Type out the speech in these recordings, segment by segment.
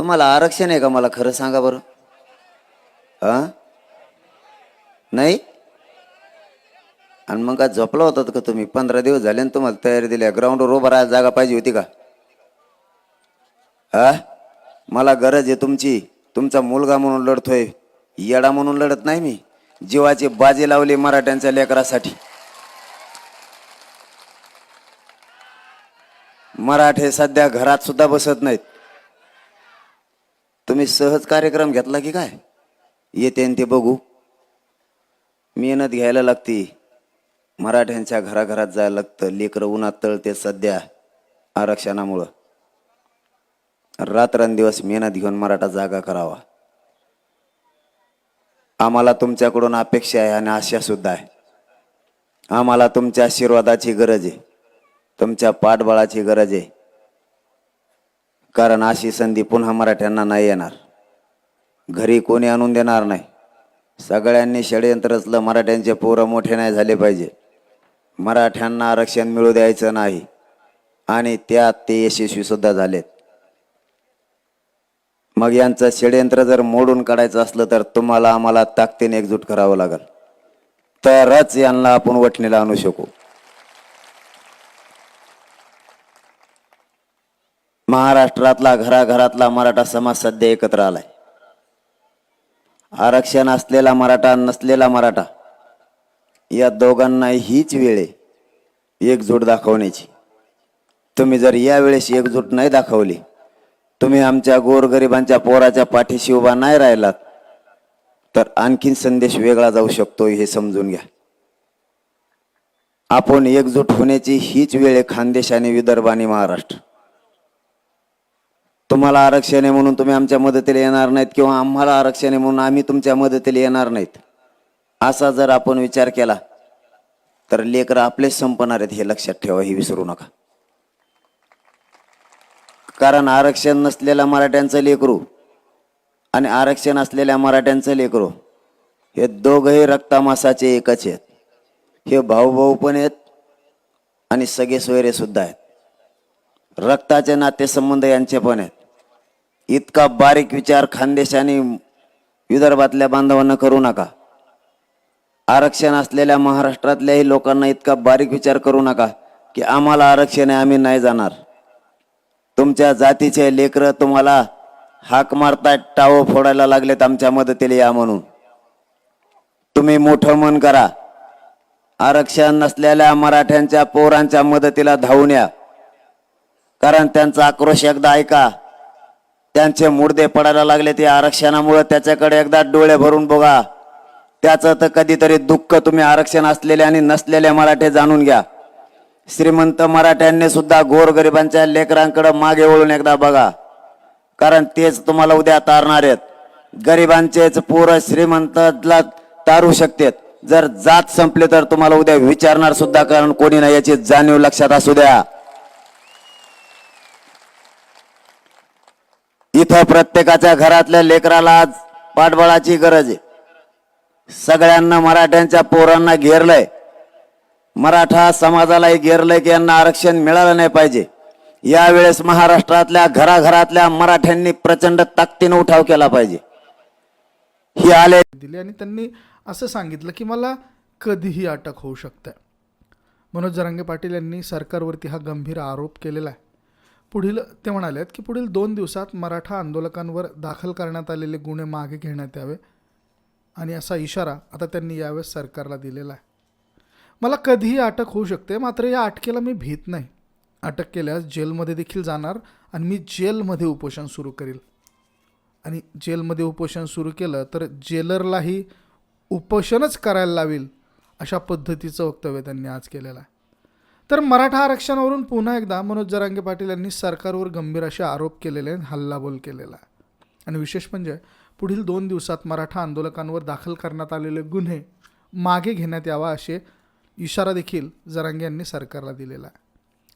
तुम्हाला आरक्षण आहे का मला खरं सांगा बरं? हा? नाही? आणि मग का झोपला होतात का तुम्ही? पंधरा दिवस झाले ना तुम्हाला तयारी दिल्या ग्राउंडवर उभा राहायला जागा पाहिजे होती का? हा? मला गरज आहे तुमची. तुमचा मुलगा म्हणून लढतोय. येडा म्हणून लढत नाही मी. जीवाची बाजी लावली मराठ्यांच्या लेकरासाठी. मराठे सध्या घरात सुद्धा बसत नाहीत. तुम्ही सहज कार्यक्रम घेतला की काय? येते ते बघू. मेहनत घ्यायला लागती. मराठ्यांच्या घराघरात जायला लागतं. लेकरं उन्हात तळते सध्या आरक्षणामुळं. रात्रंदिवस मेहनत घेऊन मराठा जागा करावा. आम्हाला तुमच्याकडून अपेक्षा आहे आणि आशा सुद्धा आहे. आम्हाला तुमच्या आशीर्वादाची गरज आहे. तुमच्या पाठबळाची गरज आहे. कारण अशी संधी पुन्हा मराठ्यांना नाही येणार. घरी कोणी आणून देणार नाही. सगळ्यांनी षडयंत्र रचलं मराठ्यांचे पोरं मोठे नाही झाले पाहिजे. मराठ्यांना आरक्षण मिळू द्यायचं नाही. आणि त्यात ते यशस्वीसुद्धा झालेत. मग यांचं षडयंत्र जर मोडून काढायचं असलं तर तुम्हाला आम्हाला ताकदीने एकजूट करावं लागेल. तरच यांना आपण वठणीला आणू शकू. महाराष्ट्रातला घराघरातला मराठा समाज सध्या एकत्र आलाय. आरक्षण असलेला मराठा नसलेला मराठा या दोघांना हीच वेळ आहे एकजूट दाखवण्याची. तुम्ही जर यावेळेस एकजूट नाही दाखवली तुम्ही आमच्या गोरगरिबांच्या पोराच्या पाठीशी उभा नाही राहिलात तर आणखीन संदेश वेगळा जाऊ शकतो हे समजून घ्या. आपण एकजूट होण्याची हीच वेळ आहे खानदेश आणि विदर्भ आणि महाराष्ट्र. तुम्हाला आरक्षण आहे म्हणून तुम्ही आमच्या मदतीला येणार नाहीत किंवा आम्हाला आरक्षण आहे म्हणून आम्ही तुमच्या मदतीला येणार नाहीत. असा जर आपण विचार केला तर लेकरं आपलेच संपणार आहेत हे लक्षात ठेवा हे विसरू नका. कारण आरक्षण नसलेल्या मराठ्यांचं लेकरू आणि आरक्षण असलेल्या मराठ्यांचं लेकरू हे दोघंही रक्तामासाचे एकच आहेत. हे भाऊभाऊ पण आहेत आणि सगळे सोयरे सुद्धा आहेत. रक्ताचे नातेसंबंध यांचे पण आहेत. इतका बारीक विचार खानदेशाने विदर्भातल्या बांधवांना करू नका. आरक्षण असलेल्या महाराष्ट्रातल्याही लोकांना इतका बारीक विचार करू नका की आम्हाला आरक्षण आहे आम्ही नाही जाणार. तुमच्या जातीचे लेकरं तुम्हाला हाक मारतायत टावं फोडायला लागलेत आमच्या मदतीला या म्हणून. तुम्ही मोठं मन करा. आरक्षण नसलेल्या मराठ्यांच्या पोरांच्या मदतीला धावून या. कारण त्यांचा आक्रोश एकदा ऐका. त्यांचे मुडदे पडायला लागले ते आरक्षणामुळे त्याच्याकडे एकदा डोळे भरून बघा. त्याचं तर कधीतरी दुःख तुम्ही आरक्षण असलेले आणि नसलेले मराठे जाणून घ्या. श्रीमंत मराठ्यांनी सुद्धा गोरगरिबांच्या लेकरांकडे मागे वळून एकदा बघा. कारण तेच तुम्हाला उद्या तारणार आहेत. गरिबांचेच पोरं श्रीमंतला तारू शकतात. जर जात संपले तर तुम्हाला उद्या विचारणार सुद्धा कारण कोणी नाही याची जाणीव लक्षात असू द्या. इथं प्रत्येकाच्या घरातल्या लेकराला आज पाठबळाची गरज आहे. सगळ्यांना मराठ्यांच्या पोरांना घेरलंय. मराठा समाजालाही घेरलंय की यांना आरक्षण मिळालं नाही पाहिजे. यावेळेस महाराष्ट्रातल्या घराघरातल्या मराठ्यांनी प्रचंड ताकदीनं उठाव केला पाहिजे. ही आले दिली आणि त्यांनी असं सांगितलं की मला कधीही अटक होऊ शकते. मनोज जरांगे पाटील यांनी सरकारवरती हा गंभीर आरोप केलेला आहे. पुढील ते म्हणालेत की पुढील दोन दिवसात मराठा आंदोलकांवर दाखल करण्यात आलेले गुन्हे मागे घेण्यात यावे आणि असा इशारा आता त्यांनी यावेळेस सरकारला दिलेला आहे. मला कधीही अटक होऊ शकते मात्र या अटकेला मी भीत नाही. अटक केल्यास जेलमध्ये देखील जाणार आणि मी जेलमध्ये उपोषण सुरू करील. आणि जेलमध्ये उपोषण सुरू केलं तर जेलरलाही उपोषणच करायला लावेल अशा पद्धतीचं वक्तव्य त्यांनी आज केलेलं आहे. तर मराठा आरक्षणावरून पुन्हा एकदा मनोज जरांगे पाटील यांनी सरकारवर गंभीर असे आरोप केलेले आहेत, हल्लाबोल केलेला आहे. आणि विशेष म्हणजे पुढील दोन दिवसात मराठा आंदोलकांवर दाखल करण्यात आलेले गुन्हे मागे घेण्यात यावा असे इशारा देखील जरांगे यांनी सरकारला दिलेला आहे.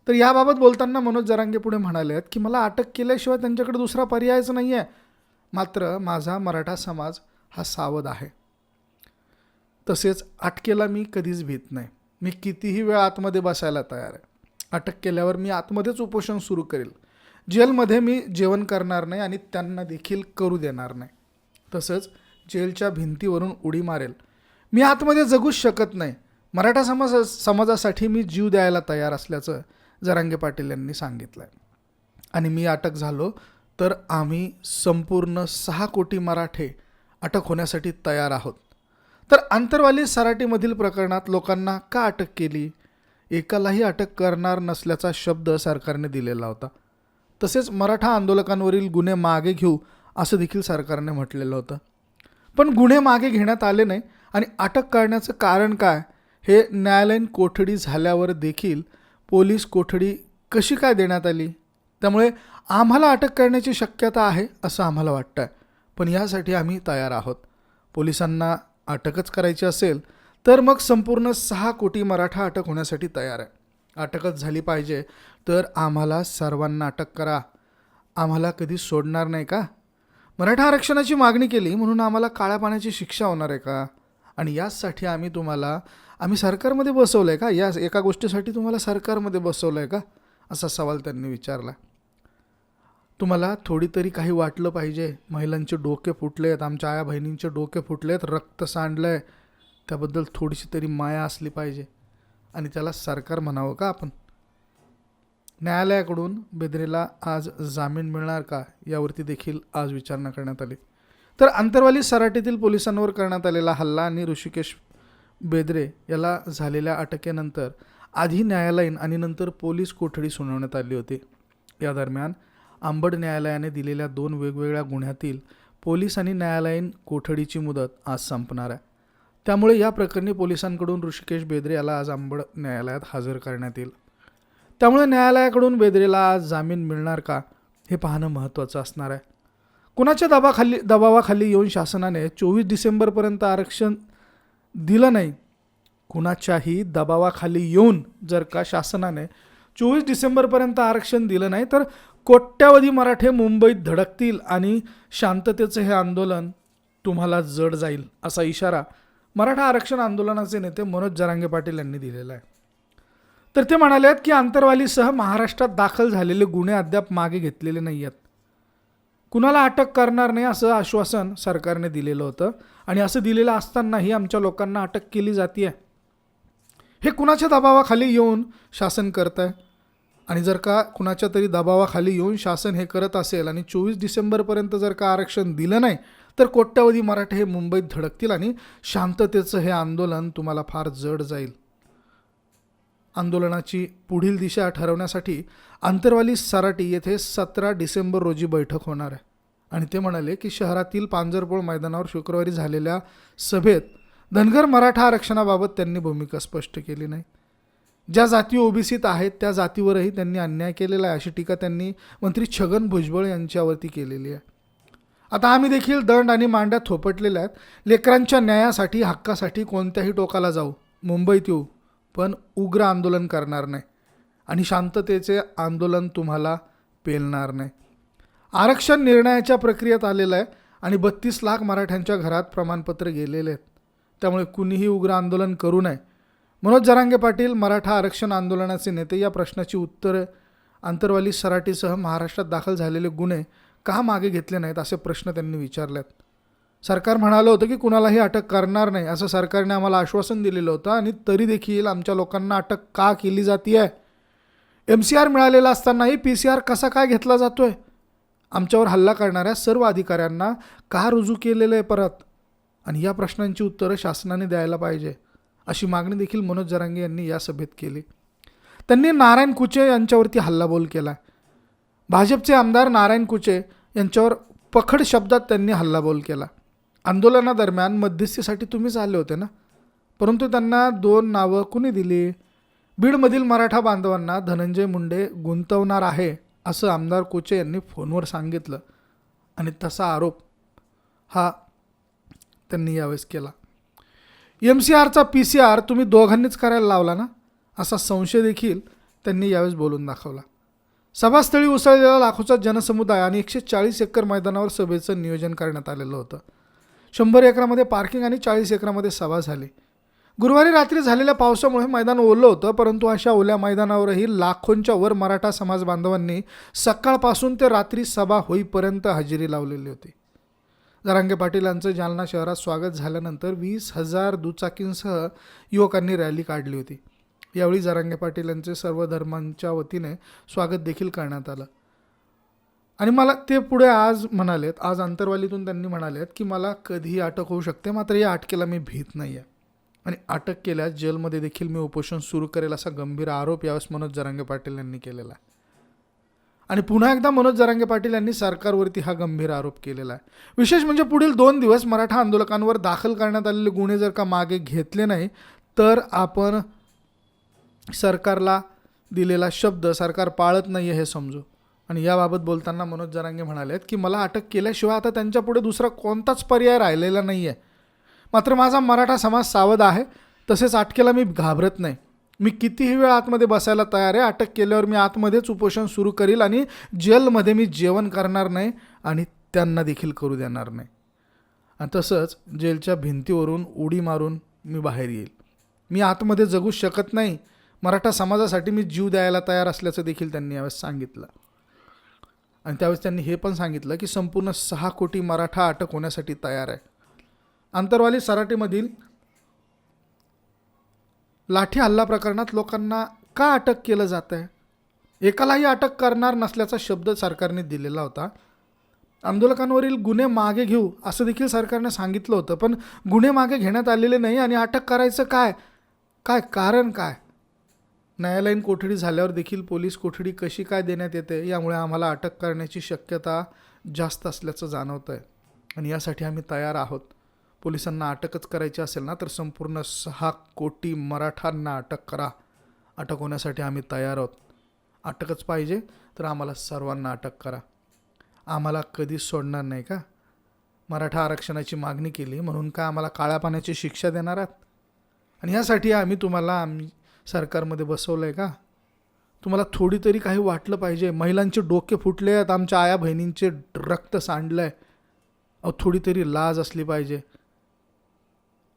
तर याबाबत बोलताना मनोज जरांगे पुढे म्हणाले आहेत की मला अटक केल्याशिवाय त्यांच्याकडे दुसरा पर्यायच नाही आहे मात्र माझा मराठा समाज हा सावध आहे. तसेच अटकेला मी कधीच भीत नाही. मी कितीही वेळ आतमध्ये बसायला तयार आहे. अटक केल्यावर मी आतमध्येच उपोषण सुरू करेल. जेलमध्ये मी जेवण करणार नाही आणि त्यांना देखील करू देणार नाही. तसंच जेलच्या भिंतीवरून उडी मारेल. मी आतमध्ये जगूच शकत नाही. मराठा समाज समाजासाठी मी जीव द्यायला तयार असल्याचं जरांगे पाटील यांनी सांगितलं आहे आणि मी अटक झालो तर आम्ही संपूर्ण सहा कोटी मराठे अटक होण्यासाठी तयार आहोत. तर आंतरवाली सराटीमधील प्रकरणात लोकांना का अटक केली? एकालाही अटक करणार नसल्याचा शब्द सरकारने दिलेला होता. तसेच मराठा आंदोलकांवरील गुन्हे मागे घेऊ असं देखील सरकारने म्हटलेलं होतं. पण गुन्हे मागे घेण्यात आले नाही आणि अटक करण्याचं कारण काय हे न्यायालयीन कोठडी झाल्यावर देखील पोलीस कोठडी कशी काय देण्यात आली? त्यामुळे आम्हाला अटक करण्याची शक्यता आहे असं आम्हाला वाटतं आहे पण यासाठी आम्ही तयार आहोत. पोलिसांना अटकच करायची असेल तर मग संपूर्ण सहा कोटी मराठा अटक होण्यासाठी तयार आहे. अटकच झाली पाहिजे तर आम्हाला सर्वांना अटक करा. आम्हाला कधी सोडणार नाही का? मराठा आरक्षणाची मागणी केली म्हणून आम्हाला काळ्या पाण्याची शिक्षा होणार आहे का? आणि याचसाठी आम्ही तुम्हाला आम्ही सरकारमध्ये बसवलं आहे का? या एका गोष्टीसाठी तुम्हाला सरकारमध्ये बसवलं आहे का? असा सवाल त्यांनी विचारला. तुम्हाला थोडी तरी काही वाटलं पाहिजे. महिलांचे डोके फुटले आहेत. आमच्या आया बहिणींचे डोके फुटले आहेत. रक्त सांडलं आहे त्याबद्दल थोडीशी तरी माया असली पाहिजे. आणि त्याला सरकार म्हणावं का आपण? न्यायालयाकडून बेदरेला आज जामीन मिळणार का? यावरती देखील आज विचारणा करण्यात आली. तर अंतरवाली सराटीतील पोलिसांवर करण्यात आलेला हल्ला आणि ऋषिकेश बेदरे याला झालेल्या अटकेनंतर आधी न्यायालयीन आणि नंतर पोलीस कोठडी सुनावण्यात आली होती. या दरम्यान आंबड न्यायालयाने दिलेल्या दोन वेगवेगळ्या गुन्ह्यातील पोलीस आणि न्यायालयीन कोठडीची मुदत आज संपणार आहे. त्यामुळे या प्रकरणी पोलिसांकडून ऋषिकेश बेदरे याला आज आंबड न्यायालयात हजर करण्यात येईल. त्यामुळे न्यायालयाकडून बेदरेला आज जामीन मिळणार का हे पाहणं महत्त्वाचं असणार आहे. कुणाच्या दबाखाली दबावाखाली येऊन शासनाने चोवीस डिसेंबरपर्यंत आरक्षण दिलं नाही कुणाच्याही दबावाखाली येऊन जर का शासनाने चोवीस डिसेंबरपर्यंत आरक्षण दिलं नाही तर कोट्यावधी मराठे मुंबईत धडकतील आणि शांततेचं हे आंदोलन तुम्हाला जड जाईल असा इशारा मराठा आरक्षण आंदोलनाचे नेते मनोज जरांगे पाटील यांनी दिलेला आहे. तर ते म्हणाले आहेत की आंतरवालीसह महाराष्ट्रात दाखल झालेले गुन्हे अद्याप मागे घेतलेले नाही आहेत कुणाला अटक करणार नाही असं आश्वासन सरकारने दिलेलं होतं आणि असं दिलेलं असतानाही आमच्या लोकांना अटक केली जाते हे कुणाच्या दबावाखाली येऊन शासन करत आहे आणि जर का कुणाच्या तरी दबावाखाली येऊन शासन हे करत असेल आणि चोवीस डिसेंबरपर्यंत जर का आरक्षण दिलं नाही तर कोट्यावधी मराठे हे मुंबईत धडकतील आणि शांततेचं हे आंदोलन तुम्हाला फार जड जाईल. आंदोलनाची पुढील दिशा ठरवण्यासाठी आंतरवाली सराटी येथे सतरा डिसेंबर रोजी बैठक होणार आहे. आणि ते म्हणाले की शहरातील पांजरपोळ मैदानावर शुक्रवारी झालेल्या सभेत धनगर मराठा आरक्षणाबाबत त्यांनी भूमिका स्पष्ट केली नाही. ज्या जाती ओबीसीत आहेत त्या जातीवरही त्यांनी अन्याय केलेला आहे अशी टीका त्यांनी मंत्री छगन भुजबळ यांच्यावरती केलेली आहे. आता आम्ही देखील दंड आणि मांड्या थोपटलेल्या आहेत. लेकरांच्या न्यायासाठी हक्कासाठी कोणत्याही टोकाला जाऊ. मुंबईत येऊ पण उग्र आंदोलन करणार नाही. आणि शांततेचे आंदोलन तुम्हाला पेलणार नाही. आरक्षण निर्णयाच्या प्रक्रियेत आलेलं आहे आणि बत्तीस लाख मराठ्यांच्या घरात प्रमाणपत्र गेलेले आहेत. त्यामुळे कुणीही उग्र आंदोलन करू नये. मनोज जरांगे पाटील मराठा आरक्षण आंदोलनाचे नेते या प्रश्नाची उत्तरे आंतरवाली सराटीसह महाराष्ट्रात दाखल झालेले गुन्हे का मागे घेतले नाहीत असे प्रश्न त्यांनी विचारलेत. सरकार म्हणालं होतं की कुणालाही अटक करणार नाही असं सरकारने आम्हाला आश्वासन दिलेलं होतं आणि तरी देखील आमच्या लोकांना अटक का केली जाती आहे एम सी आर मिळालेला असतानाही पी सी आर कसा काय घेतला जातोय? आमच्यावर हल्ला करणाऱ्या सर्व अधिकाऱ्यांना का रुजू केलेलं आहे परत? आणि या प्रश्नांची उत्तरं शासनाने द्यायला पाहिजे. अशी मागणी देखील मनोज जरांगे यांनी या सभेत केली. त्यांनी नारायण कुचे यांच्यावरती हल्लाबोल केला. भाजपचे आमदार नारायण कुचे यांच्यावर पखड शब्दात त्यांनी हल्लाबोल केला. आंदोलनादरम्यान मध्यस्थीसाठी तुम्हीच आले होते ना? परंतु त्यांना दोन नावं कुणी दिली? बीडमधील मराठा बांधवांना धनंजय मुंडे गुंतवणार आहे असं आमदार कोचे यांनी फोनवर सांगितलं. आणि तसा आरोप हा त्यांनी यावेळेस केला. एम सी आरचा पी सी आर तुम्ही दोघांनीच करायला लावला ना? असा संशय देखील त्यांनी यावेळेस बोलून दाखवला. सभास्थळी उसळलेला लाखोचा जनसमुदाय आणि एकशे चाळीस एकर मैदानावर सभेचं नियोजन करण्यात आलेलं होतं. शंभर एकरामध्ये पार्किंग आणि चाळीस एकरामध्ये सभा झाली. गुरुवारी रात्री झालेल्या पावसामुळे मैदान ओलं होतं परंतु अशा ओल्या मैदानावरही लाखोंच्या वर मराठा समाज बांधवांनी सकाळपासून ते रात्री सभा होईपर्यंत हजेरी लावलेली होती. जरांगे पाटील यांचं जालना शहरात स्वागत झाल्यानंतर वीस हजार दुचाकींसह युवकांनी रॅली काढली होती. यावेळी जरांगे पाटील यांचे सर्व धर्मांच्या वतीने स्वागत देखील करण्यात आलं. आणि मला ते पुढे आज म्हणालेत आज आंतरवालीतून त्यांनी म्हणालेत की मला कधीही अटक होऊ शकते मात्र या अटकेला मी भीत नाही आहे आणि अटक केल्यास जेलमध्ये देखील मी उपोषण सुरू करेल असा गंभीर आरोप यावेळेस मनोज जरांगे पाटील यांनी केलेला आहे. आणि पुन्हा एकदा मनोज जरांगे पाटील यांनी सरकारवरती हा गंभीर आरोप केलेला आहे. विशेष म्हणजे पुढील दोन दिवस मराठा आंदोलकांवर दाखल करण्यात आलेले गुन्हे जर का मागे घेतले नाही तर आपण सरकारला दिलेला शब्द सरकार पाळत नाही आहे हे समजू. आणि याबाबत बोलताना मनोज जरांगे म्हणालेत की मला अटक केल्याशिवाय आता त्यांच्यापुढे दुसरा कोणताच पर्याय राहिलेला नाही आहे मात्र माझा मराठा समाज सावध आहे तसेच अटकेला मी घाबरत नाही. मी कितीही वेळ आतमध्ये बसायला तयार आहे अटक केल्यावर मी आतमध्येच उपोषण सुरू करील आणि जेलमध्ये मी जेवण करणार नाही आणि त्यांना देखील करू देणार नाही. आणि तसंच जेलच्या भिंतीवरून उडी मारून मी बाहेर येईल. मी आतमध्ये जगू शकत नाही. मराठा समाजासाठी मी जीव द्यायला तयार असल्याचं देखील त्यांनी यावेळेस सांगितलं. आणि त्यावेळेस त्यांनी हे पण सांगितलं की संपूर्ण सहा कोटी मराठा अटक होण्यासाठी तयार आहे. आंतरवाली सराटीमधील लाठी हल्ला प्रकरणात लोकांना का अटक केलं जात आहे? एकालाही अटक करणार नसल्याचा शब्द सरकारने दिलेला होता. आंदोलकांवरील गुन्हे मागे घेऊ असं देखील सरकारने सांगितलं होतं. पण गुन्हे मागे घेण्यात आलेले नाही आणि अटक करायचं काय? काय कारण काय? न्यायालयीन कोठडी झाल्यावर देखील पोलीस कोठडी कशी काय देण्यात येते यामुळे आम्हाला अटक करण्याची शक्यता जास्त असल्याचं जाणवतं आहे आणि यासाठी आम्ही तयार आहोत. पोलिसांना अटकच करायची असेल ना तर संपूर्ण सहा कोटी मराठांना अटक करा. अटक होण्यासाठी आम्ही तयार आहोत. अटकच पाहिजे तर आम्हाला सर्वांना अटक करा. आम्हाला कधीच सोडणार नाही का? मराठा आरक्षणाची मागणी केली म्हणून का आम्हाला काळ्या पाण्याची शिक्षा देणार आहात? आणि यासाठी आम्ही तुम्हाला आम्ही सरकारमध्ये बसवलं आहे का? तुम्हाला थोडी तरी काही वाटलं पाहिजे. महिलांचे डोके फुटले आहेत आमच्या आया बहिणींचे रक्त सांडलं आहे अहो थोडी तरी लाज असली पाहिजे.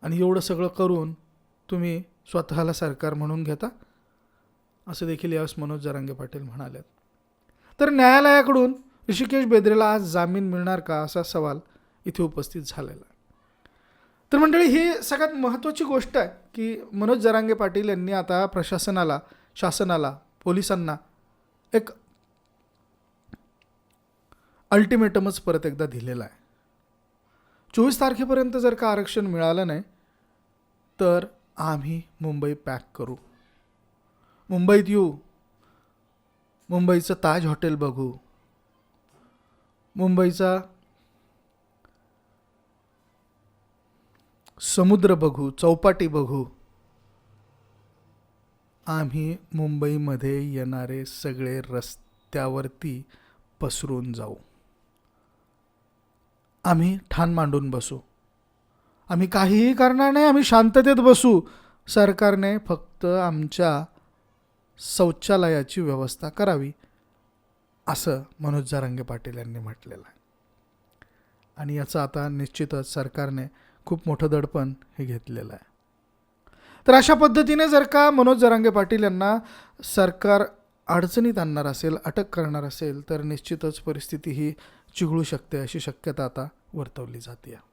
आणि एवढं सगळं करून तुम्ही स्वतःला सरकार म्हणून घेता? असं देखील यावेळेस मनोज जरांगे पाटील म्हणाले तर न्यायालयाकडून ऋषिकेश बेद्रेला आज जामीन मिळणार का असा सवाल इथे उपस्थित झालेला आहे. तर मंडळी ही सगळ्यात महत्त्वाची गोष्ट आहे की मनोज जरांगे पाटील यांनी आता प्रशासनाला शासनाला पोलिसांना एक अल्टिमेटमच परत एकदा दिलेला आहे. चोवीस तारखेपर्यंत जर का आरक्षण मिळालं नाही तर आम्ही मुंबई पॅक करू. मुंबईत येऊ. मुंबईचं ताज हॉटेल बघू. मुंबईचा समुद्र बघू चौपाटी बघू. आम्ही मुंबईमध्ये येणारे सगळे रस्त्यावरती पसरून जाऊ. आम्ही ठाण मांडून बसू. आम्ही काहीही करणार नाही आम्ही शांततेत बसू. सरकारने फक्त आमच्या शौचालयाची व्यवस्था करावी असं मनोज जारंगे पाटील यांनी म्हटलेलं आहे. आणि याचं आता निश्चितच सरकारने खूप मोठं दडपण हे घेतलेलं आहे. तर अशा पद्धतीने जर का मनोज जरांगे पाटील यांना सरकार अडचणीत आणणार असेल अटक करणार असेल तर निश्चितच परिस्थिती ही चिघळू शकते अशी शक्यता आता वर्तवली जाते.